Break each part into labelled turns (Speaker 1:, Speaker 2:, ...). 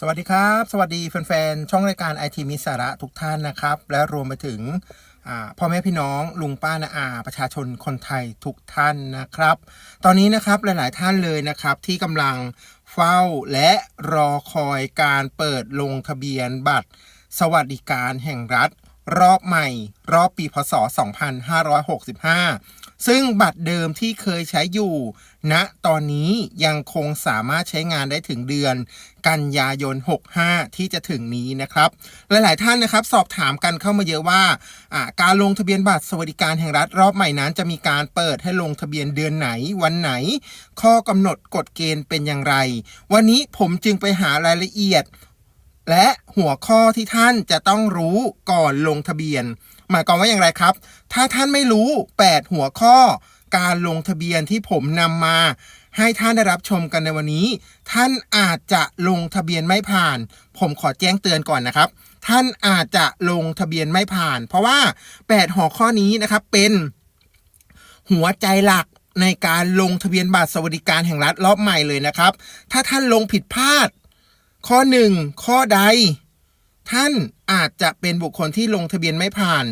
Speaker 1: สวัสดีครับ สวัสดีแฟนๆ ช่องรายการไอทีมิสาระทุกท่านนะครับ และรวมไปถึงพ่อแม่พี่น้องลุงป้านาอา ประชาชนคนไทยทุกท่านนะครับ ตอนนี้นะครับหลายๆท่านเลยนะครับที่กำลังเฝ้าและรอคอยการเปิดลงทะเบียนบัตร สวัสดิการแห่งรัฐ รอบใหม่ รอบปีพศ 2565 ซึ่งบัตรเดิมที่เคยใช้อยู่ณตอนนี้ยังคงสามารถใช้งานได้ถึงเดือน กันยายน 65 ที่จะถึงนี้นะครับ หลาย ๆ ท่านนะครับ สอบถามกันเข้ามาเยอะว่าการลงทะเบียนบัตรสวัสดิการแห่งรัฐรอบใหม่นั้น จะมีการเปิดให้ลงทะเบียนเดือนไหนวันไหน ข้อกำหนดกฎเกณฑ์เป็นอย่างไร วันนี้ผมจึงไปหารายละเอียด และหัวข้อที่ท่านจะต้องรู้ก่อนลงทะเบียน หมายความว่าอย่างไรครับ ถ้าท่านไม่รู้ 8 หัวข้อ การลงทะเบียนที่ผมนำมา ให้ท่านได้รับชมกันในวันนี้ ท่านอาจจะลงทะเบียนไม่ผ่าน ผมขอแจ้งเตือนก่อนนะครับ ท่านอาจจะลงทะเบียนไม่ผ่าน เพราะว่า 8 หัวข้อนี้นะครับเป็นหัวใจหลักในการลงทะเบียนบัตรสวัสดิการแห่งรัฐรอบใหม่เลยนะครับ ถ้าท่านลงผิดพลาด ข้อหนึ่งข้อใด ท่าน อาจจะเป็นบุคคลที่ลงทะเบียนไม่ผ่าน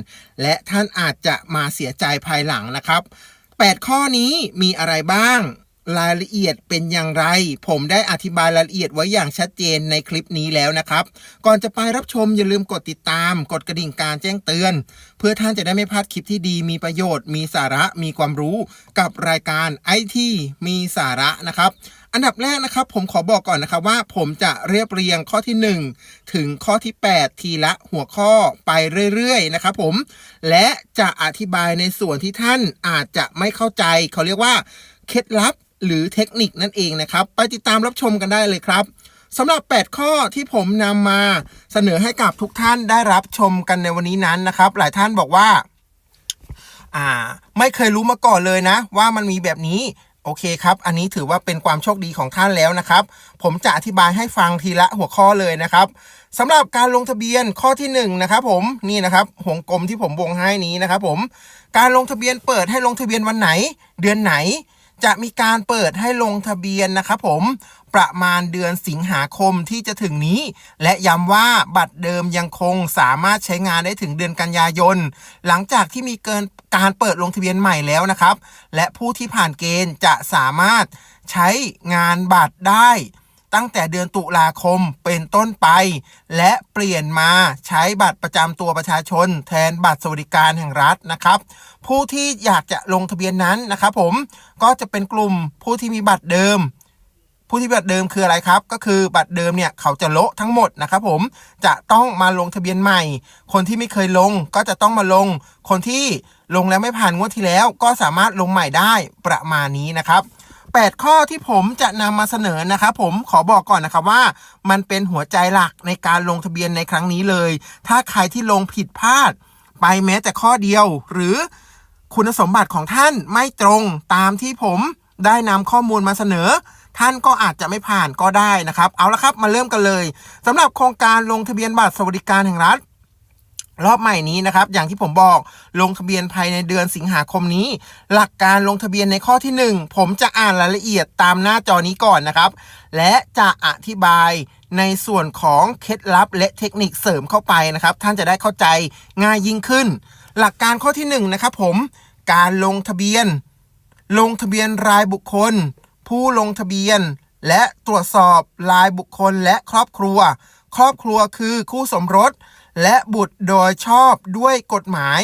Speaker 1: และท่านอาจจะมาเสียใจภายหลังนะครับ 8 ข้อนี้มีอะไรบ้าง รายละเอียดเป็นอย่างไร ผมได้อธิบายรายละเอียดไว้อย่างชัดเจนในคลิปนี้แล้วนะครับ ก่อนจะไปรับชมอย่าลืมกดติดตาม กดกระดิ่งการแจ้งเตือน เพื่อท่านจะได้ไม่พลาดคลิปที่ดี มีประโยชน์ มีสาระ มีความรู้กับรายการไอทีมีสาระนะครับ อันดับแรกนะครับผมขอบอกก่อนนะครับว่าผมจะเรียบเรียงข้อที่ 1 ถึงข้อที่ 8 ทีละหัวข้อไปเรื่อยๆนะครับผมและจะอธิบายในส่วนที่ท่านอาจจะไม่เข้าใจ เขาเรียกว่าเคล็ดลับ หรือเทคนิคนั่นเองนะครับ ไปติดตามรับชมกันได้เลยครับสำหรับ 8 ข้อที่ผมนำมาเสนอให้กับทุกท่านได้รับชมกันในวันนี้นั้นนะครับ หลายท่านบอกว่าอ่า ไม่เคยรู้มาก่อนเลยนะ ว่ามันมีแบบนี้โอเคครับ อันนี้ถือว่าเป็นความโชคดีของท่านแล้วนะครับ ผมจะอธิบายให้ฟังทีละหัวข้อเลยนะครับสำหรับการลงทะเบียนข้อที่1นงนะครับผมนี่นะครับวงกลมที่ผมวงให้นี้นะครับผมการลงทะเบียนเปิดให้ลงทะเบียนวันไหน เดือนไหน จะมีการเปิดให้ลงทะเบียนนะครับผมประมาณเดือนสิงหาคมที่จะถึงนี้ และย้ำว่าบัตรเดิมยังคงสามารถใช้งานได้ถึงเดือนกันยายน หลังจากที่มีเกินการเปิดลงทะเบียนใหม่แล้วนะครับ และผู้ที่ผ่านเกณฑ์จะสามารถใช้งานบัตรได้ ตั้งแต่เดือนตุลาคมเป็นต้นไป และเปลี่ยนมาใช้บัตรประจำตัวประชาชน แทนบัตรสวัสดิการแห่งรัฐนะครับ ผู้ที่อยากจะลงทะเบียนนั้นนะครับผมก็จะเป็นกลุ่มผู้ที่มีบัตรเดิมผู้ที่บัตรเดิมคืออะไรครับ ก็คือบัตรเดิมเนี่ยเขาจะโละทั้งหมดนะครับผมจะต้องมาลงทะเบียนใหม่ คนที่ไม่เคยลงก็จะต้องมาลง คนที่ลงแล้วไม่ผ่านงวดที่แล้ว ก็สามารถลงใหม่ได้ประมาณนี้นะครับ 8 ข้อที่ผมจะนำมาเสนอนะครับผมขอบอกก่อนนะครับว่า มันเป็นหัวใจหลักในการลงทะเบียนในครั้งนี้เลย ถ้าใครที่ลงผิดพลาด ไปแม้แต่ข้อเดียว หรือคุณสมบัติของท่านไม่ตรงตามที่ผมได้นำข้อมูลมาเสนอ ท่านก็อาจจะไม่ผ่านก็ได้นะครับ เอาละครับมาเริ่มกันเลยสำหรับโครงการลงทะเบียนบัตรสวัสดิการแห่งรัฐ รอบใหม่นี้นะครับ อย่างที่ผมบอกลงทะเบียนภายในเดือนสิงหาคมนี้ หลักการลงทะเบียนในข้อที่ 1 ผมจะอ่านรายละเอียดตามหน้าจอนี้ก่อนนะครับ และจะอธิบายในส่วนของเคล็ดลับและเทคนิคเสริมเข้าไปนะครับ ท่านจะได้เข้าใจง่ายยิ่งขึ้น หลักการข้อที่1นะครับผมการลงทะเบียน ลงทะเบียนรายบุคคล ผู้ลงทะเบียน และตรวจสอบรายบุคคลและครอบครัว ครอบครัวคือคู่สมรส และบุตรโดยชอบด้วยกฎหมาย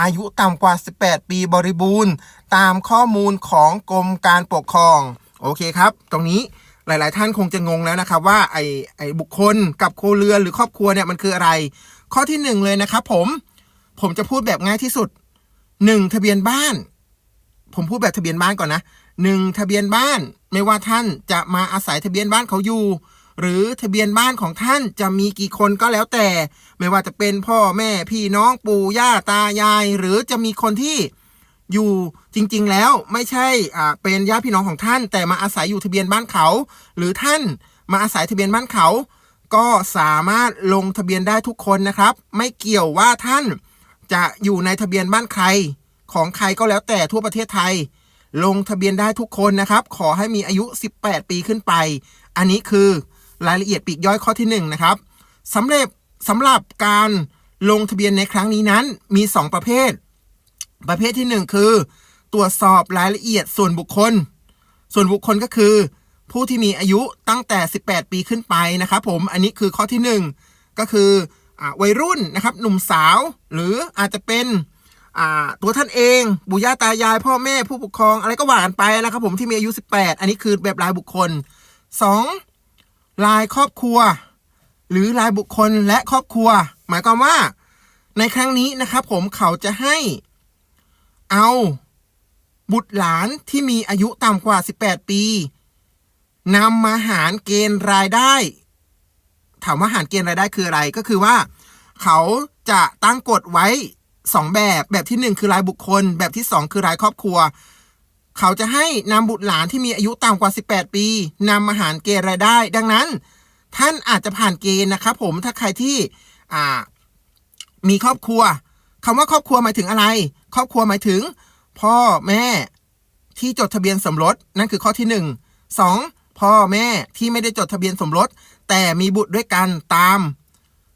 Speaker 1: อายุต่ำกว่า 18 ปีบริบูรณ์ ตามข้อมูลของกรมการปกครอง โอเคครับ ตรงนี้หลาย ๆ ท่านคงจะงงแล้วนะครับว่าไอ้ไอ้บุคคลกับโครัวเรือนหรือครอบครัวเนี่ยมันคืออะไร ข้อที่หนึ่งเลยนะครับผมผมจะพูดแบบง่ายที่สุดหนึ่งทะเบียนบ้าน ผมพูดแบบทะเบียนบ้านก่อนนะหนึ่งทะเบียนบ้าน ไม่ว่าท่านจะมาอาศัยทะเบียนบ้านเขาอยู่ หรือทะเบียนบ้านของท่านจะมีกี่คนก็แล้วแต่ ไม่ว่าจะเป็นพ่อแม่พี่น้องปู่ย่าตายาย หรือจะมีคนที่อยู่จริง ๆ แล้วไม่ใช่อ่าเป็นญาติพี่น้องของท่าน แต่มาอาศัยอยู่ทะเบียนบ้านเขา หรือท่านมาอาศัยทะเบียนบ้านเขา ก็สามารถลงทะเบียนได้ทุกคนนะครับ ไม่เกี่ยวว่าท่านจะอยู่ในทะเบียนบ้านใคร ของใครก็แล้วแต่ทั่วประเทศไทย ลงทะเบียนได้ทุกคนนะครับ ขอให้มีอายุ 18 ปีขึ้นไป อันนี้คือ รายละเอียดปีกย่อยข้อที่หนึ่งนะครับสำเร็จสำหรับการลงทะเบียนในครั้งนี้นั้นมี 2 ประเภท ประเภทที่ 1 คือ ตรวจสอบรายละเอียดส่วนบุคคล ส่วนบุคคลก็คือ ผู้ที่มีอายุตั้งแต่ 18 ปีขึ้นไปนะครับผมอันนี้คือข้อที่ 1 ก็คืออวัยรุ่นนะครับหนุ่มสาว หรืออาจจะเป็นตัวท่านเองบุย่าตายาย พ่อแม่ผู้ปกครองอะไรก็ว่ากันไปนะครับผมที่มีอายุ 18 อันนี้คือแบบรายบุคคล 2. รายครอบครัว หรือรายบุคคลและครอบครัว หมายความว่า ในครั้งนี้นะครับผมเขาจะให้เอาบุตรหลานที่มีอายุต่ำกว่า 18 ปีนำมาหารเกณฑ์รายได้ ถามว่าหารเกณฑ์รายได้คืออะไรก็คือว่า เขาจะตั้งกฎไว้สองแบบแบบที่หนึ่งคือรายบุคคล แบบที่สองคือรายครอบครัว เขาจะให้นำบุตรหลานที่มีอายุต่ำกว่า 18 ปีนำมาหารเกณฑ์รายได้ ดังนั้น ท่านอาจจะผ่านเกณฑ์นะครับผมถ้าใครที่อ่ามีครอบครัวคำว่าครอบครัวหมายถึงอะไร ครอบครัวหมายถึง พ่อแม่ที่จดทะเบียนสมรสนั่นคือข้อที่หนึ่งสองพ่อแม่ที่ไม่ได้จดทะเบียนสมรส แต่มีบุตรด้วยกันตาม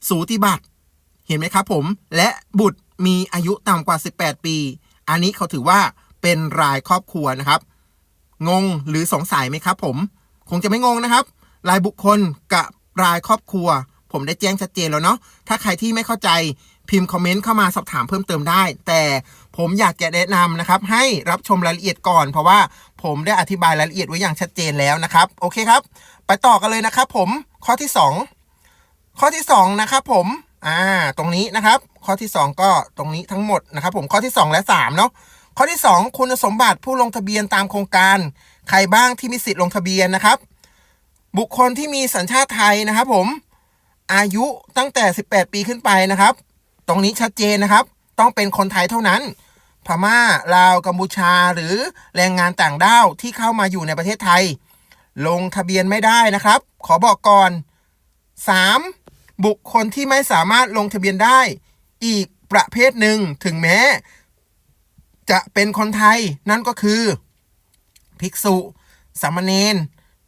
Speaker 1: สูติบัตรเห็นไหมครับผม และบุตรมีอายุต่ำกว่า 18 ปี อันนี้เขาถือว่า เป็นรายครอบครัวนะครับ งงหรือสงสัยไหมครับผม คงจะไม่งงนะครับ รายบุคคลกับรายครอบครัว ผมได้แจ้งชัดเจนแล้วเนาะถ้าใครที่ไม่เข้าใจพิมพ์คอมเมนต์เข้ามาสอบถามเพิ่มเติมได้ แต่ผมอยากจะแนะนำนะครับ ให้รับชมรายละเอียดก่อน เพราะว่าผมได้อธิบายรายละเอียดไว้อย่างชัดเจนแล้วนะครับ โอเคครับ ไปต่อกันเลยนะครับ ผมข้อที่ 2 ข้อที่ 2 นะครับผมอ่าตรงนี้นะครับ ข้อที่ 2 ก็ตรงนี้ทั้งหมดนะครับ ผมข้อที่ 2 และ3เนาะ ข้อที่ 2 คุณสมบัติผู้ลงทะเบียนตามโครงการ ใครบ้างที่มีสิทธิ์ลงทะเบียนนะครับ บุคคลที่มีสัญชาติไทยนะครับผมอายุตั้งแต่ 18 ปีขึ้นไปนะครับ ตรงนี้ชัดเจนนะครับ ต้องเป็นคนไทยเท่านั้น พม่าลาวกัมพูชาหรือแรงงานต่างด้าวที่เข้ามาอยู่ในประเทศไทย ลงทะเบียนไม่ได้นะครับ ขอบอกก่อน 3. บุคคลที่ไม่สามารถลงทะเบียนได้ อีกประเภทหนึ่งถึงแม้ จะเป็นคนไทยนั่นก็คือ ภิกษุสามเณร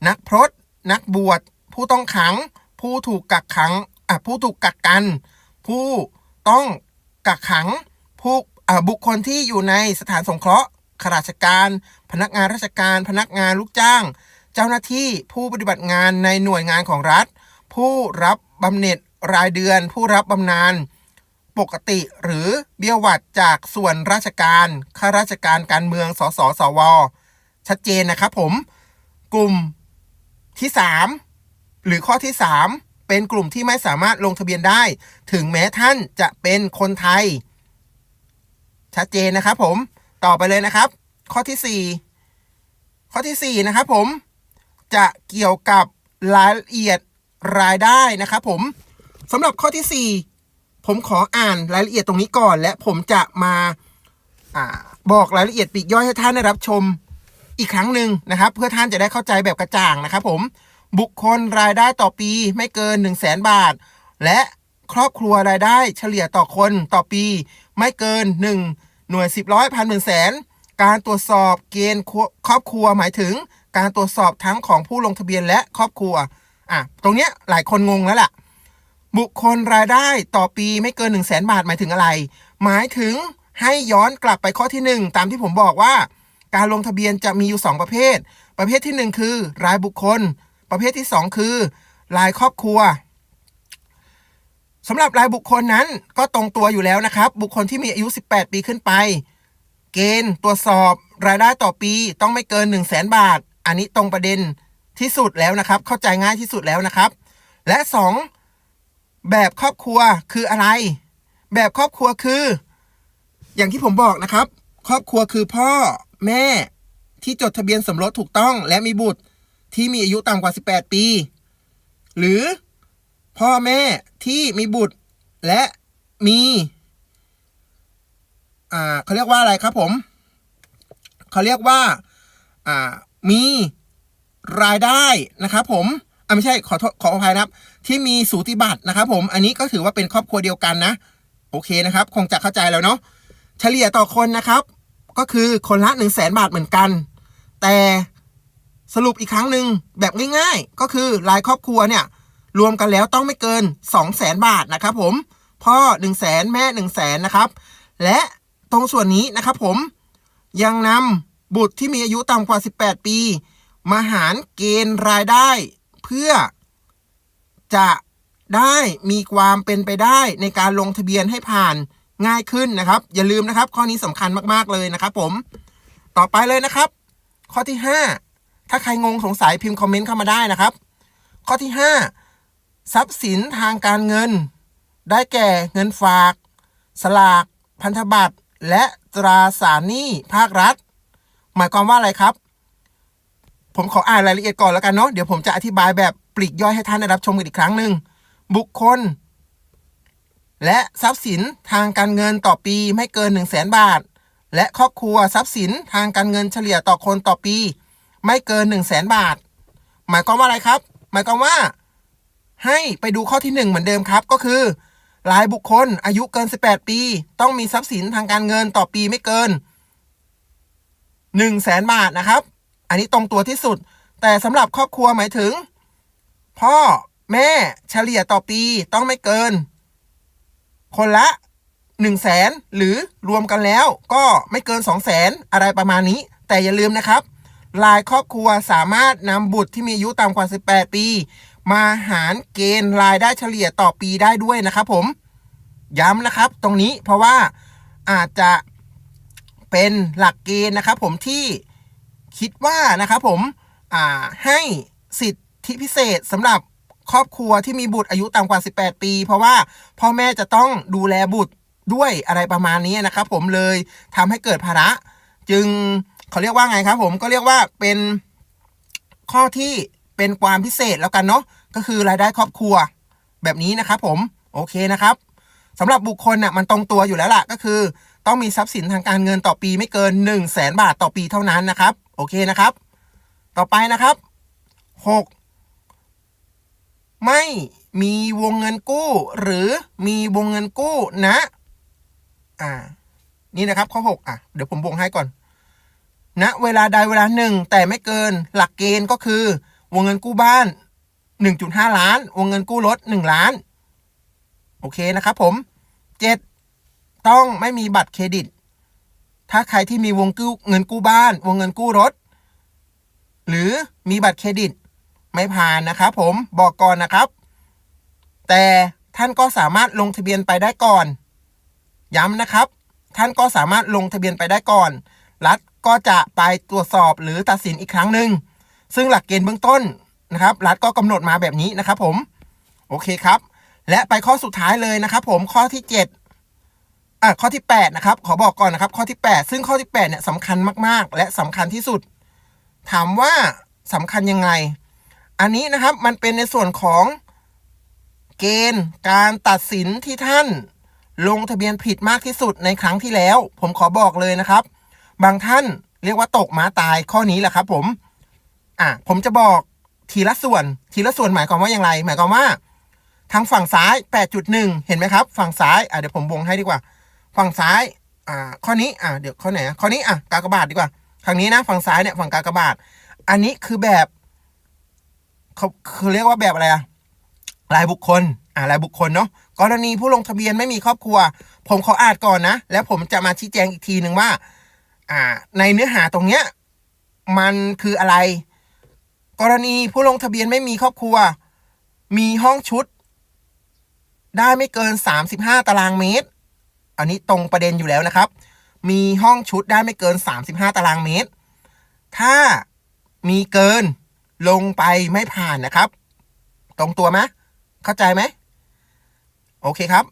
Speaker 1: นักพรตนักบวช ผู้ต้องขัง ผู้ถูกกักขังอะผู้ถูกกักกัน ผู้ต้องกักขัง ผู้อะบุคคลที่อยู่ในสถานสงเคราะห์ข้าราชการ พนักงานราชการ พนักงานลูกจ้าง เจ้าหน้าที่ผู้ปฏิบัติงานในหน่วยงานของรัฐ ผู้รับบำเหน็จรายเดือน ผู้รับบำนาญ ปกติ หรือเบี้ยหวัดจากส่วนราชการข้าราชการการเมืองสสสว ชัดเจนนะครับผม กลุ่มที่ 3 หรือข้อที่ 3 เป็นกลุ่มที่ไม่สามารถลงทะเบียนได้ ถึงแม้ท่านจะเป็นคนไทย ชัดเจนนะครับผมต่อไปเลยนะครับ ข้อที่ 4 ข้อที่ 4 นะครับผม จะเกี่ยวกับรายละเอียดรายได้นะครับผมสำหรับข้อที่ 4 ผมขออ่านรายละเอียดตรงนี้ก่อน และผมจะมาอบอกรายละเอียดปีกย่อยให้ท่านได้รับชมอีกครั้งหนึ่งนะครับ เพื่อท่านจะได้เข้าใจแบบกระจ่างนะครับ ผมบุคคลรายได้ต่อปีไม่เกิน 1 0 0 0 0แบาท และครอบครัวรายได้เฉลี่ยต่อคนต่อปี ไม่เกิน 1 หน่วย 10ร้อยพันหมื่นแสนการตรวจสอบเกณฑ์ครอบครัวหมายถึง การตรวจสอบทั้งของผู้ลงทะเบียนและครอบครัวอะตรงเนี้ยหลายคนงงแล้วล่ะ บุคคลรายได้ต่อปีไม่เกิน 1 0 0 0 0แสนบาทหมายถึงอะไร หมายถึงให้ย้อนกลับไปข้อที่ 1 ตามที่ผมบอกว่า การลงทะเบียนจะมีอยู่ 2 ประเภท ประเภทที่ 1 คือ รายบุคคล ประเภทที่ 2 คือ รายครอบครัวสำหรับรายบุคคลนั้นก็ตรงตัวอยู่แล้วนะครับ บุคคลที่มีอายุ 18 ปีขึ้นไป เกณฑ์ตรวจสอบรายได้ต่อปีต้องไม่เกิน 1 0 0 0 0แสนบาท อันนี้ตรงประเด็นที่สุดแล้วนะครับ เข้าใจง่ายที่สุดแล้วนะครับ และ 2 แบบครอบครัวคืออะไร แบบครอบครัวคือ อย่างที่ผมบอกนะครับ ครอบครัวคือพ่อแม่ที่จดทะเบียนสมรสถูกต้อง และมีบุตรที่มีอายุต่ำกว่า 18 ปี หรือพ่อแม่ที่มีบุตรและมีอ่าเขาเรียกว่าอะไรครับผมเขาเรียกว่าอ่ามีรายได้นะครับผม อ่าไม่ใช่ขอโทษขออภัยนะครับ ที่มีสูติบัตรนะครับ ผมอันนี้ก็ถือว่าเป็นครอบครัวเดียวกันนะ โอเคนะครับ คงจะเข้าใจแล้วเนาะเฉลี่ยต่อคนนะครับ ก็คือคนละ1 0 0 0 0แสนบาทเหมือนกัน แต่สรุปอีกครั้งหนึ่งแบบง่าย ๆ ก็คือรายครอบครัวเนี่ย รวมกันแล้วต้องไม่เกิน 2 0 0แสนบาทนะครับ ผมพ่อ 1 0 0 0 0แสนแม่ 1 0 0 0 0แสนนะครับ และตรงส่วนนี้นะครับ ผมยังนำบุตรที่มีอายุต่ำกว่า 18 ปี มาหารเกณฑ์รายได้ เพื่อ จะได้มีความเป็นไปได้ในการลงทะเบียนให้ผ่านง่ายขึ้นนะครับ อย่าลืมนะครับ ข้อนี้สำคัญมากๆเลยนะครับ ผมต่อไปเลยนะครับ ข้อที่ 5 ถ้าใครงงสงสัยพิมพ์คอมเมนต์เข้ามาได้นะครับ ข้อที่ 5 ทรัพย์สินทางการเงิน ได้แก่เงินฝาก สลาก พันธบัตร และตราสารหนี้ภาครัฐ หมายความว่าอะไรครับ ผมขออ่านรายละเอียดก่อนแล้วกันเนาะเดี๋ยวผมจะอธิบายแบบปลีกย่อยให้ท่านได้รับชมกันอีกครั้งหนึ่งบุคคล และทรัพย์สินทางการเงินต่อปีไม่เกิน 1 0 0 0 0แบาท และครอบครัวทรัพย์สินทางการเงินเฉลี่ยต่อคนต่อปี ไม่เกิน 1 0 0 0 0แบาท หมายความว่าอะไรครับ หมายความว่า ให้ไปดูข้อที่ 1 เหมือนเดิมครับก็คือรายบุคคลอายุเกิน 18 ปี ต้องมีทรัพย์สินทางการเงินต่อปีไม่เกิน 1 0 0 0 0แบาทนะครับ อันนี้ตรงตัวที่สุด แต่สำหรับครอบครัวหมายถึง พ่อแม่เฉลี่ยต่อปีต้องไม่เกิน คนละ1 0 0 0 0แสนหรือรวมกันแล้วก็ไม่เกิน 2 0 0แสนอะไรประมาณนี้ แต่อย่าลืมนะครับรายครอบครัวสามารถนำบุตรที่มีอายุต่ำกว่า 18 ปี มาหารเกณฑ์รายได้เฉลี่ยต่อปีได้ด้วยนะครับผมย้ำนะครับตรงนี้เพราะว่าอาจจะเป็นหลักเกณฑ์นะครับผมที่ คิดว่านะครับผมให้สิทธิพิเศษสำหรับครอบครัวที่มีบุตรอายุต่ำกว่า 18 ปี เพราะว่าพ่อแม่จะต้องดูแลบุตรด้วยอะไรประมาณนี้นะครับ ผมเลยทำให้เกิดภาระ จึงเขาเรียกว่าไงครับ ผมก็เรียกว่าเป็นข้อที่เป็นความพิเศษแล้วกันเนาะก็คือรายได้ครอบครัวแบบนี้นะครับผมโอเคนะครับสำหรับบุคคลน่ะมันตรงตัวอยู่แล้วล่ะ ก็คือ ต้องมีทรัพย์สินทางการเงินต่อปีไม่เกิน 1 0 0 0 0แสนบาทต่อปีเท่านั้นนะครับ โอเคนะครับ ต่อไปนะครับ 6 ไม่มีวงเงินกู้ หรือมีวงเงินกู้นะ อ่า นี่นะครับข้อ 6 อะ เดี๋ยวผมวงให้ก่อนณนะเวลาใดเวลาหนึ่งแต่ไม่เกินหลักเกณฑ์ก็คือ วงเงินกู้บ้าน 1.5 ล้าน วงเงินกู้รถ 1 ล้าน โอเคนะครับผม 7 ต้องไม่มีบัตรเครดิต ถ้าใครที่มีวงกู้เงินกู้บ้าน วงเงินกู้รถ หรือมีบัตรเครดิต ไม่ผ่านนะครับผมบอกก่อนนะครับ แต่ท่านก็สามารถลงทะเบียนไปได้ก่อน ย้ำนะครับ ท่านก็สามารถลงทะเบียนไปได้ก่อน รัฐก็จะไปตรวจสอบหรือตัดสินอีกครั้งหนึ่งซึ่งหลักเกณฑ์เบื้องต้นนะครับ รัฐก็กำหนดมาแบบนี้นะครับผม โอเคครับ และไปข้อสุดท้ายเลยนะครับผมข้อที่ 7 อะข้อที่ 8 นะครับ ขอบอกก่อนนะครับ ข้อที่ 8 ซึ่งข้อที่ 8 เนี่ยสำคัญมาก ๆ และสำคัญที่สุด ถามว่าสำคัญยังไง อันนี้นะครับมันเป็นในส่วนของเกณฑ์การตัดสินที่ท่าน ลงทะเบียนผิดมากที่สุดในครั้งที่แล้ว ผมขอบอกเลยนะครับ บางท่านเรียกว่าตกม้าตายข้อนี้แหละครับ ผม อะผมจะบอกทีละส่วน ทีละส่วนหมายความว่าอย่างไร หมายความว่า ทางฝั่งซ้าย 8.1 เห็นไหมครับ ฝั่งซ้ายอะเดี๋ยวผมวงให้ดีกว่า ฝั่งซ้ายอ่าข้อนี้อะเดี๋ยวข้อไหนข้อนี้อะกากบาทดีกว่าทางนี้นะฝั่งซ้ายเนี่ยฝั่งกากบาท อันนี้คือแบบเขาคือเรียกว่าแบบอะไรอะรายบุคคลอ่ารายบุคคลเนาะกรณีผู้ลงทะเบียนไม่มีครอบครัว ผมขออ่านก่อนนะ แล้วผมจะมาชี้แจงอีกทีหนึ่งว่า อ่า ในเนื้อหาตรงเนี้ยมันคืออะไร กรณีผู้ลงทะเบียนไม่มีครอบครัว มีห้องชุด ได้ไม่เกิน 35 ตารางเมตร อันนี้ตรงประเด็นอยู่แล้วนะครับ มีห้องชุดได้ไม่เกิน 35 ตารางเมตร ถ้ามีเกินลงไปไม่ผ่านนะครับ ตรงตัวไหมเข้าใจไหมโอเคครับ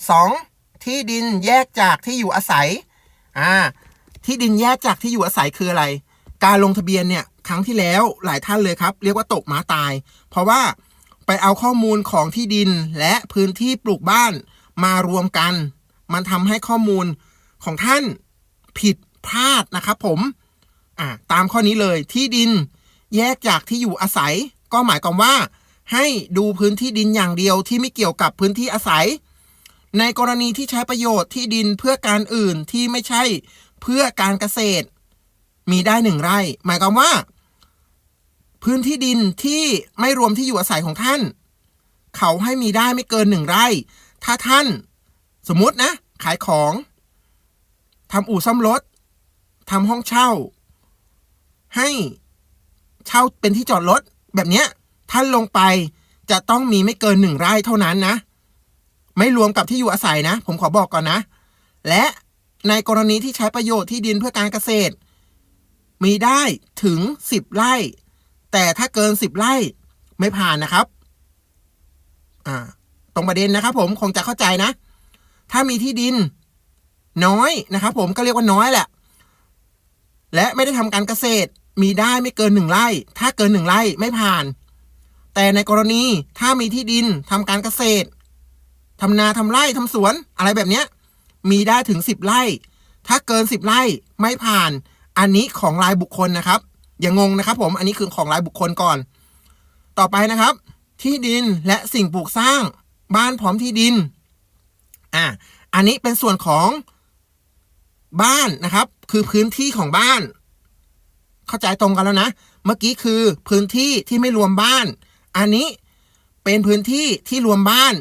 Speaker 1: 2. ที่ดินแยกจากที่อยู่อาศัยอ่าที่ดินแยกจากที่อยู่อาศัยคืออะไร การลงทะเบียนเนี่ยครั้งที่แล้วหลายท่านเลยครับ เรียกว่าตกม้าตาย เพราะว่าไปเอาข้อมูลของที่ดินและพื้นที่ปลูกบ้านมารวมกัน มันทำให้ข้อมูลของท่านผิดพลาดนะครับผมอ่าตามข้อนี้เลยที่ดินแยกจากที่อยู่อาศัย ก็หมายความว่า ให้ดูพื้นที่ดินอย่างเดียวที่ไม่เกี่ยวกับพื้นที่อาศัย ในกรณีที่ใช้ประโยชน์ที่ดินเพื่อการอื่นที่ไม่ใช่เพื่อการเกษตร มีได้หนึ่งไร่ หมายความว่า พื้นที่ดินที่ไม่รวมที่อยู่อาศัยของท่าน เขาให้มีได้ไม่เกินหนึ่งไร่ ถ้าท่าน สมมตินะ ขายของทำอู่ซ่อมรถทำห้องเช่า ให้เช่าเป็นที่จอดรถแบบเนี้ยท่านลงไปจะต้องมีไม่เกินหนึ่งไร่เท่านั้นนะ ไม่รวมกับที่อยู่อาศัยนะ ผมขอบอกก่อนนะ และในกรณีที่ใช้ประโยชน์ที่ดินเพื่อการเกษตร มีได้ถึงสิบไร่ แต่ถ้าเกินสิบไร่ไม่ผ่านนะครับ อ่า ตรงประเด็นนะครับผมคงจะเข้าใจนะ ถ้ามีที่ดิน น้อยนะครับ ผมก็เรียกว่าน้อยแหละ และไม่ได้ทำการเกษตรมีได้ไม่เกินหนึ่งไร่ ถ้าเกินหนึ่งไร่ไม่ผ่าน แต่ในกรณีถ้ามีที่ดินทำการเกษตรทำนาทำไร่ทำสวนอะไรแบบเนี้ย มีได้ถึงสิบไร่ ถ้าเกินสิบไร่ไม่ผ่าน อันนี้ของรายบุคคลนะครับ อย่างงงนะครับ ผมอันนี้คือของรายบุคคลก่อน ต่อไปนะครับ ที่ดินและสิ่งปลูกสร้าง บ้านพร้อมที่ดิน อ่าอันนี้เป็นส่วนของบ้านนะครับ คือพื้นที่ของบ้าน เข้าใจตรงกันแล้วนะ เมื่อกี้คือพื้นที่ที่ไม่รวมบ้าน อันนี้เป็นพื้นที่ที่รวมบ้าน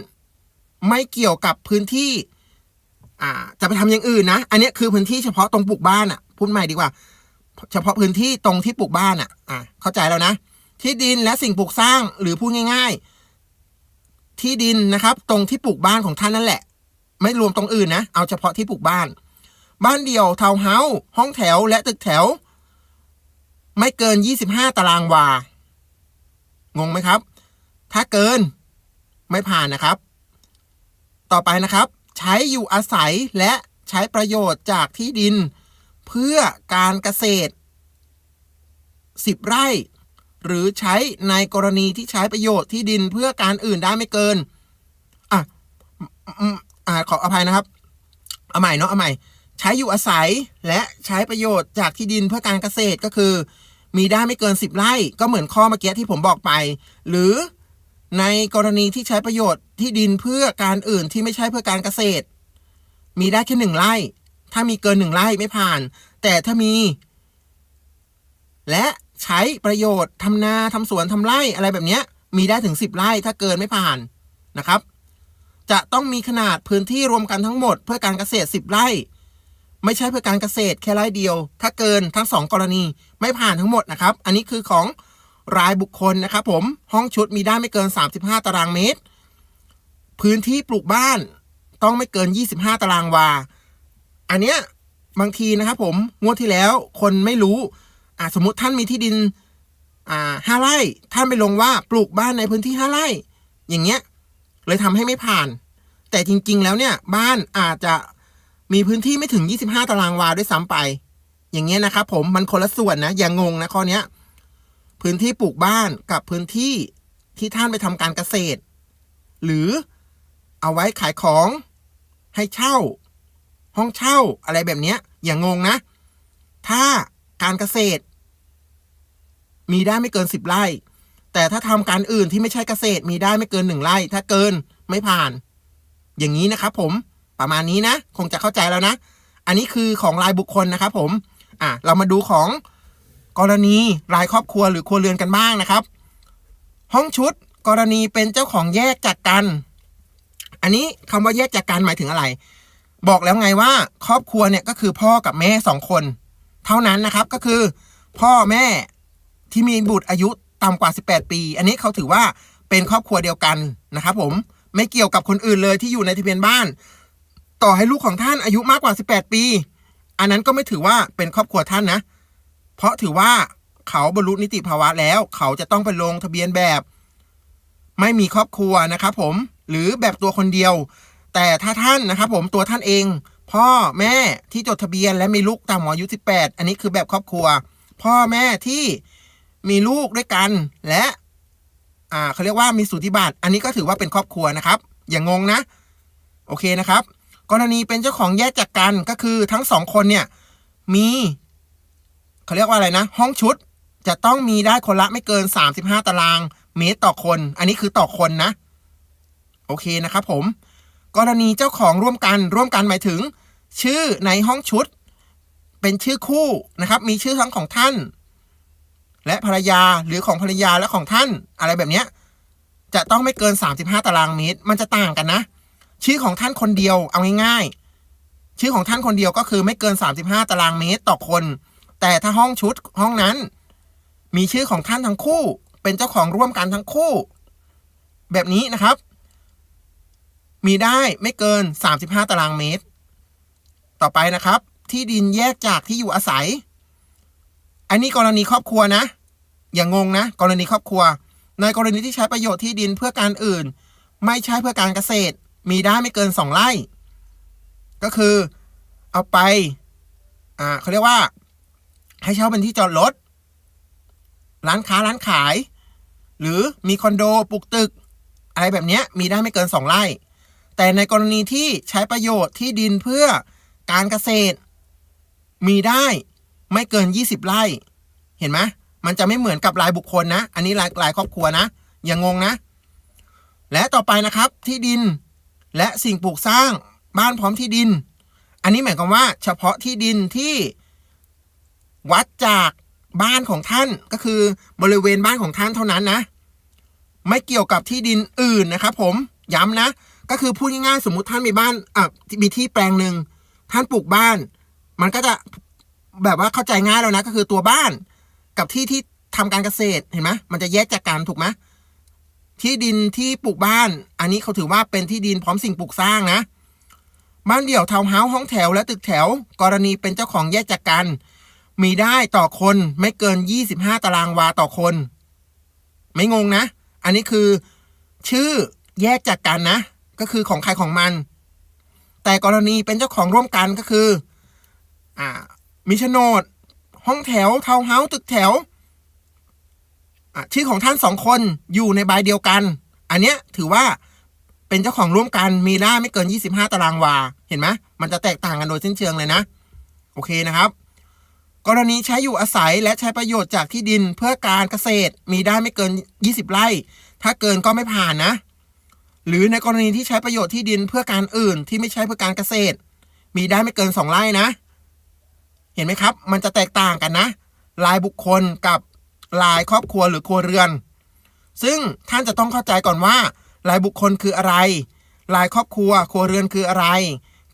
Speaker 1: ไม่เกี่ยวกับพื้นที่อ่าจะไปทำอย่างอื่นนะ อันนี้คือพื้นที่เฉพาะตรงปลูกบ้านอะ่ะพูดใหม่ดีกว่า เฉพาะพื้นที่ตรงที่ปลูกบ้านอะ่ะ อ่าเข้าใจแล้วนะ ที่ดินและสิ่งปลูกสร้างหรือพูดง่าย ๆ ที่ดินนะครับ ตรงที่ปลูกบ้านของท่านนั่นแหละ ไม่รวมตรงอื่นนะ เอาเฉพาะที่ปลูกบ้าน บ้านเดี่ยวทาวน์เฮาส์ห้องแถวและตึกแถว ไม่เกิน 25 ตารางวา งงไหมครับ ถ้าเกินไม่ผ่านนะครับ ต่อไปนะครับ ใช้อยู่อาศัยและใช้ประโยชน์จากที่ดิน เพื่อการเกษตร 10 ไร่ หรือใช้ในกรณีที่ใช้ประโยชน์ที่ดินเพื่อการอื่นได้ไม่เกิน อะ อ่าขออภัยนะครับ เอาใหม่เนาะเอาใหม่ ใช้อยู่อาศัยและใช้ประโยชน์จากที่ดินเพื่อการเกษตรก็คือ มีได้ไม่เกิน 10 ไร่ก็เหมือนข้อเมื่อกี้ที่ผมบอกไป หรือในกรณีที่ใช้ประโยชน์ที่ดินเพื่อการอื่นที่ไม่ใช่เพื่อการเกษตร มีได้แค่หนึ่งไร่ ถ้ามีเกินหนึ่งไร่ไม่ผ่าน แต่ถ้ามี และใช้ประโยชน์ทำนาทำสวนทำไร่อะไรแบบนี้มีได้ถึง 10 ไร่ถ้าเกินไม่ผ่านนะครับ จะต้องมีขนาดพื้นที่รวมกันทั้งหมด เพื่อการเกษตร 10 ไร่ ไม่ใช่เพื่อการเกษตรแค่ไร่เดียว ถ้าเกินทั้งสองกรณีไม่ผ่านทั้งหมดนะครับ อันนี้คือของรายบุคคลนะครับผมห้องชุดมีได้ไม่เกิน 35 ตารางเมตร พื้นที่ปลูกบ้านต้องไม่เกิน 25 ตารางวา อันเนี้ยบางทีนะครับผมงวดที่แล้วคนไม่รู้อ่าสมมติท่านมีที่ดินอ่าห้าไร่ท่านไปลงว่าปลูกบ้านในพื้นที่ห้าไร่ อย่างเงี้ย เลยทำให้ไม่ผ่าน แต่จริง ๆ แล้วเนี่ยบ้านอาจจะมีพื้นที่ไม่ถึง 25 ตารางวาด้วยซ้ำไป อย่างเงี้ยนะครับผมมันคนละส่วนนะอย่างงงนะข้อเนี้ยพื้นที่ปลูกบ้านกับพื้นที่ที่ท่านไปทำการเกษตร หรือเอาไว้ขายของให้เช่า ห้องเช่าอะไรแบบเนี้ยอย่างงงนะ ถ้าการเกษตร มีได้ไม่เกินสิบไร่ แต่ถ้าทำการอื่นที่ไม่ใช่เกษตรมีได้ไม่เกินหนึ่งไร่ ถ้าเกินไม่ผ่าน อย่างนี้นะครับผมประมาณนี้นะ คงจะเข้าใจแล้วนะ อันนี้คือของรายบุคคลนะครับผมอะเรามาดูของกรณีรายครอบครัวหรือครัวเรือนกันบ้างนะครับ ห้องชุดกรณีเป็นเจ้าของแยกจากกัน อันนี้คำว่าแยกจากกันหมายถึงอะไร บอกแล้วไงว่าครอบครัวเนี่ยก็คือพ่อกับแม่สองคน เท่านั้นนะครับก็คือ พ่อแม่ที่มีบุตรอายุ ต่ำกว่า 18 ปี อันนี้เขาถือว่าเป็นครอบครัวเดียวกันนะครับผมไม่เกี่ยวกับคนอื่นเลยที่อยู่ในทะเบียนบ้าน ต่อให้ลูกของท่านอายุมากกว่า 18 ปี อันนั้นก็ไม่ถือว่าเป็นครอบครัวท่านนะ เพราะถือว่าเขาบรรลุนิติภาวะแล้ว เขาจะต้องไปลงทะเบียนแบบ ไม่มีครอบครัวนะครับผมหรือแบบตัวคนเดียว แต่ถ้าท่านนะครับผมตัวท่านเอง พ่อแม่ที่จดทะเบียนและมีลูกต่ำกว่าอายุ 18 อันนี้คือแบบครอบครัว พ่อแม่ที่ มีลูกด้วยกัน และอ่าเขาเรียกว่ามีสูติบัตรอันนี้ก็ถือว่าเป็นครอบครัวนะครับ อย่างงงนะ โอเคนะครับ กรณีเป็นเจ้าของแยกจากกันก็คือทั้งสองคนเนี่ยมีเขาเรียกว่าอะไรนะ ห้องชุดจะต้องมีได้คนละไม่เกิน 35 ตารางเมตรต่อคน อันนี้คือต่อคนนะ โอเคนะครับผม กรณีเจ้าของร่วมกันร่วมกันหมายถึง ชื่อในห้องชุด เป็นชื่อคู่นะครับ มีชื่อทั้งของท่าน และภรรยาหรือของภรรยาและของท่านอะไรแบบเนี้ยจะต้องไม่เกิน 35 ตารางเมตร มันจะต่างกันนะ ชื่อของท่านคนเดียวเอาง่ายๆ ชื่อของท่านคนเดียวก็คือไม่เกิน 35 ตารางเมตรต่อคน แต่ถ้าห้องชุดห้องนั้น มีชื่อของท่านทั้งคู่ เป็นเจ้าของร่วมกันทั้งคู่ แบบนี้นะครับ มีได้ไม่เกิน 35 ตารางเมตร ต่อไปนะครับ ที่ดินแยกจากที่อยู่อาศัย อันนี้กรณีครอบครัวนะ อย่างงงนะ กรณีครอบครัว ในกรณีที่ใช้ประโยชน์ที่ดินเพื่อการอื่น ไม่ใช่เพื่อการเกษตร มีได้ไม่เกินสองไร่ ก็คือเอาไป อ่าเขาเรียกว่า ให้เช่าเป็นที่จอดรถ ร้านค้าร้านขาย หรือมีคอนโดปลูกตึก อะไรแบบนี้มีได้ไม่เกินสองไร่ แต่ในกรณีที่ใช้ประโยชน์ที่ดินเพื่อการเกษตร มีได้ ไม่เกิน 20 ไร่ เห็นไหมมันจะไม่เหมือนกับรายบุคคลนะ อันนี้รายรายครอบครัวนะ อย่างงงนะ และต่อไปนะครับที่ดินและสิ่งปลูกสร้างบ้านพร้อมที่ดิน อันนี้หมายความว่าเฉพาะที่ดินที่วัดจากบ้านของท่านก็คือบริเวณบ้านของท่านเท่านั้นนะ ไม่เกี่ยวกับที่ดินอื่นนะครับผมย้ำนะ ก็คือพูดง่ายๆสมมุติท่านมีบ้านอะมีที่แปลงหนึ่งท่านปลูกบ้าน มันก็จะ แบบว่าเข้าใจง่ายแล้วนะก็คือตัวบ้านกับที่ที่ทำการเกษตรเห็นไหมมันจะแยกจากกันถูกไหมที่ดินที่ปลูกบ้าน อันนี้เขาถือว่าเป็นที่ดินพร้อมสิ่งปลูกสร้างนะ บ้านเดี่ยวทาวน์เฮาส์ห้องแถวและตึกแถว กรณีเป็นเจ้าของแยกจากกัน มีได้ต่อคนไม่เกิน 25 ตารางวาต่อคน ไม่งงนะ อันนี้คือ ชื่อแยกจากกันนะ ก็คือของใครของมัน แต่กรณีเป็นเจ้าของร่วมกันก็คือ อ่า มีโฉนด ห้องแถวทาวน์เฮาส์ตึกแถวชื่อของท่านสองคนอยู่ในใบเดียวกัน อันเนี้ยถือว่าเป็นเจ้าของร่วมกันมีได้าไม่เกิน 25 ตารางวา เห็นไหมมันจะแตกต่างกันโดยสิ้นเชิงเลยนะ โอเคนะครับ กรณีใช้อยู่อาศัยและใช้ประโยชน์จากที่ดินเพื่อการเกษตรมีได้ไม่เกิน 20 ไร่ ถ้าเกินก็ไม่ผ่านนะ หรือในกรณีที่ใช้ประโยชน์ที่ดินเพื่อการอื่นที่ไม่ใช่เพื่อการเกษตร มีได้ไม่เกิน 2 ไร่นะ ห็นไหมครับ มันจะแตกต่างกันนะรายบุคคลกับรายครอบครัวหรือครัวเรือน ซึ่งท่านจะต้องเข้าใจก่อนว่ารายบุคคลคืออะไรรายครอบครัว ครัวเรือนคืออะไร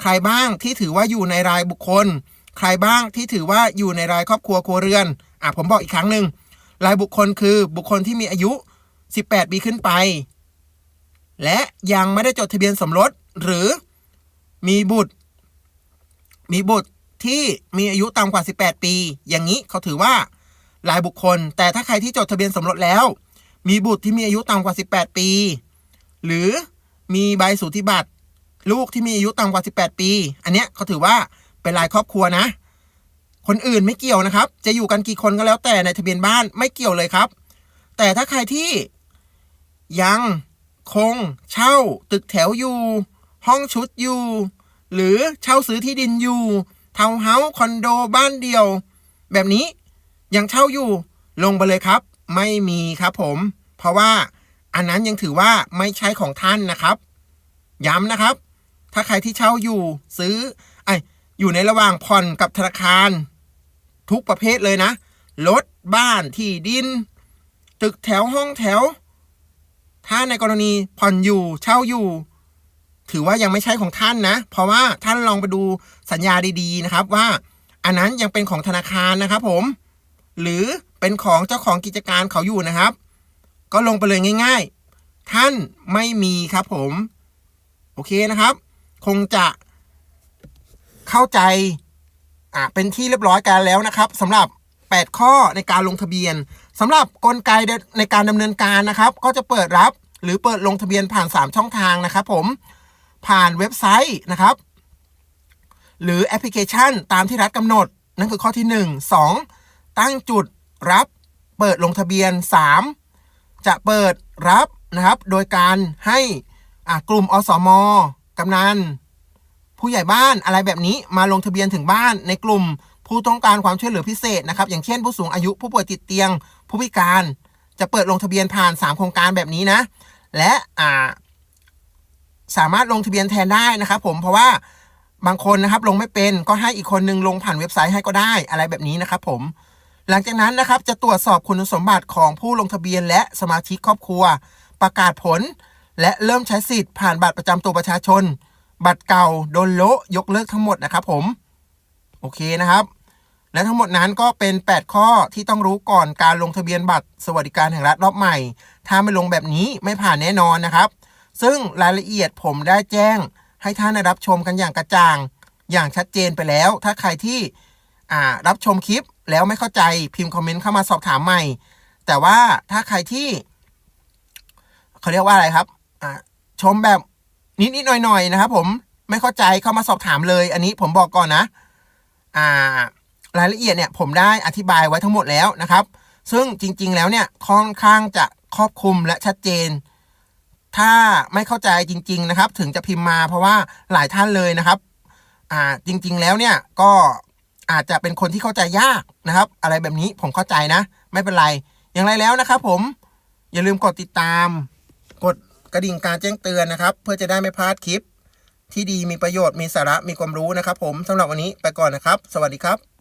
Speaker 1: ใครบ้างที่ถือว่าอยู่ในรายบุคคล ใครบ้างที่ถือว่าอยู่ในรายครอบครัวครัวเรือนอะผมบอกอีกครั้งหนึ่งรายบุคคลคือบุคคลที่มีอายุ 18 ปีขึ้นไป และยังไม่ได้จดทะเบียนสมรสหรือมีบุตร มีบุตร ที่มีอายุต่ำกว่า 18 ปี อย่างนี้เขาถือว่ารายบุคคล แต่ถ้าใครที่จดทะเบียนสมรสแล้ว มีบุตรที่มีอายุต่ำกว่า 18 ปี หรือมีใบสูติบัตรลูกที่มีอายุต่ำกว่า 18 ปี อันเนี้ยเขาถือว่าเป็นรายครอบครัวนะ คนอื่นไม่เกี่ยวนะครับ จะอยู่กันกี่คนก็แล้วแต่ในทะเบียนบ้านไม่เกี่ยวเลยครับ แต่ถ้าใครที่ยังคง เช่า ตึกแถวอยู่ ห้องชุดอยู่ หรือเช่าซื้อที่ดินอยู่ ทาวน์เฮาส์คอนโดบ้านเดียว แบบนี้ยังเช่าอยู่ลงไปเลยครับ ไม่มีครับผม เพราะว่าอันนั้นยังถือว่าไม่ใช่ของท่านนะครับ ย้ำนะครับ ถ้าใครที่เช่าอยู่ซื้อไออยู่ในระหว่างผ่อนกับธนาคาร ทุกประเภทเลยนะรถบ้านที่ดิน ตึกแถวห้องแถว ถ้าในกรณีผ่อนอยู่เช่าอยู่ ถือว่ายังไม่ใช่ของท่านนะ เพราะว่าท่านลองไปดูสัญญาดีๆนะครับว่า อันนั้นยังเป็นของธนาคารนะครับผม หรือเป็นของเจ้าของกิจการเขาอยู่นะครับ ก็ลงไปเลยง่าย ๆ ท่านไม่มีครับผม โอเคนะครับ คงจะเข้าใจอ่าเป็นที่เรียบร้อยกันแล้วนะครับสำหรับ 8 ข้อในการลงทะเบียนสำหรับกลไกในการดำเนินการนะครับ ก็จะเปิดรับหรือเปิดลงทะเบียนผ่าน 3 ช่องทางนะครับผม ผ่านเว็บไซต์นะครับ หรือแอปพลิเคชันตามที่รัฐกำหนด นั่นคือข้อที่ 1 2 ตั้งจุดรับเปิดลงทะเบียน 3 จะเปิดรับนะครับ โดยการให้กลุ่มอสมกำนันผู้ใหญ่บ้านอะไรแบบนี้มาลงทะเบียนถึงบ้านในกลุ่มผู้ต้องการความช่วยเหลือพิเศษนะครับ อย่างเช่นผู้สูงอายุผู้ป่วยติดเตียง ผู้พิการ จะเปิดลงทะเบียนผ่าน 3 โครงการแบบนี้นะ และอ่า สามารถลงทะเบียนแทนได้นะครับผมเพราะว่าบางคนนะครับลงไม่เป็นก็ให้อีกคนนึงลงผ่านเว็บไซต์ให้ก็ได้อะไรแบบนี้นะครับผมหลังจากนั้นนะครับจะตรวจสอบคุณสมบัติของผู้ลงทะเบียนและสมาชิกครอบครัว ประกาศผล และเริ่มใช้สิทธิ์ผ่านบัตรประจำตัวประชาชน บัตรเก่าโดนโละยกเลิกทั้งหมดนะครับผมโอเคนะครับ และทั้งหมดนั้นก็เป็น 8 ข้อที่ต้องรู้ก่อนการลงทะเบียนบัตรสวัสดิการแห่งรัฐรอบใหม่ ถ้าไม่ลงแบบนี้ไม่ผ่านแน่นอนนะครับ ซึ่งรายละเอียดผมได้แจ้ง ให้ท่านได้รับชมกันอย่างกระจ่าง อย่างชัดเจนไปแล้ว ถ้าใครที่รับชมคลิปแล้วไม่เข้าใจพิมพ์คอมเมนต์เข้ามาสอบถามใหม่ แต่ว่าถ้าใครที่เขาเรียกว่าอะไรครับชมแบบนิดๆหน่อยๆนะครับ ผมไม่เข้าใจเข้ามาสอบถามเลย อันนี้ผมบอกก่อนนะารายละเอียดเนี่ยผมได้อธิบายไว้ทั้งหมดแล้วนะครับ ซึ่งจริงๆแล้วเนี่ยค่อนข้างจะครอบคลุมและชัดเจน ถ้าไม่เข้าใจจริง ๆ นะครับ ถึงจะพิมพ์มาเพราะว่าหลายท่านเลยนะครับ อ่าจริง ๆ แล้วเนี่ยก็อาจจะเป็นคนที่เข้าใจยากนะครับ อะไรแบบนี้ผมเข้าใจนะ ไม่เป็นไรอย่างไรแล้วนะครับ ผมอย่าลืมกดติดตาม กดกระดิ่งการแจ้งเตือนนะครับ เพื่อจะได้ไม่พลาดคลิป ที่ดีมีประโยชน์มีสาระมีความรู้นะครับ ผมสำหรับวันนี้ไปก่อนนะครับ สวัสดีครับ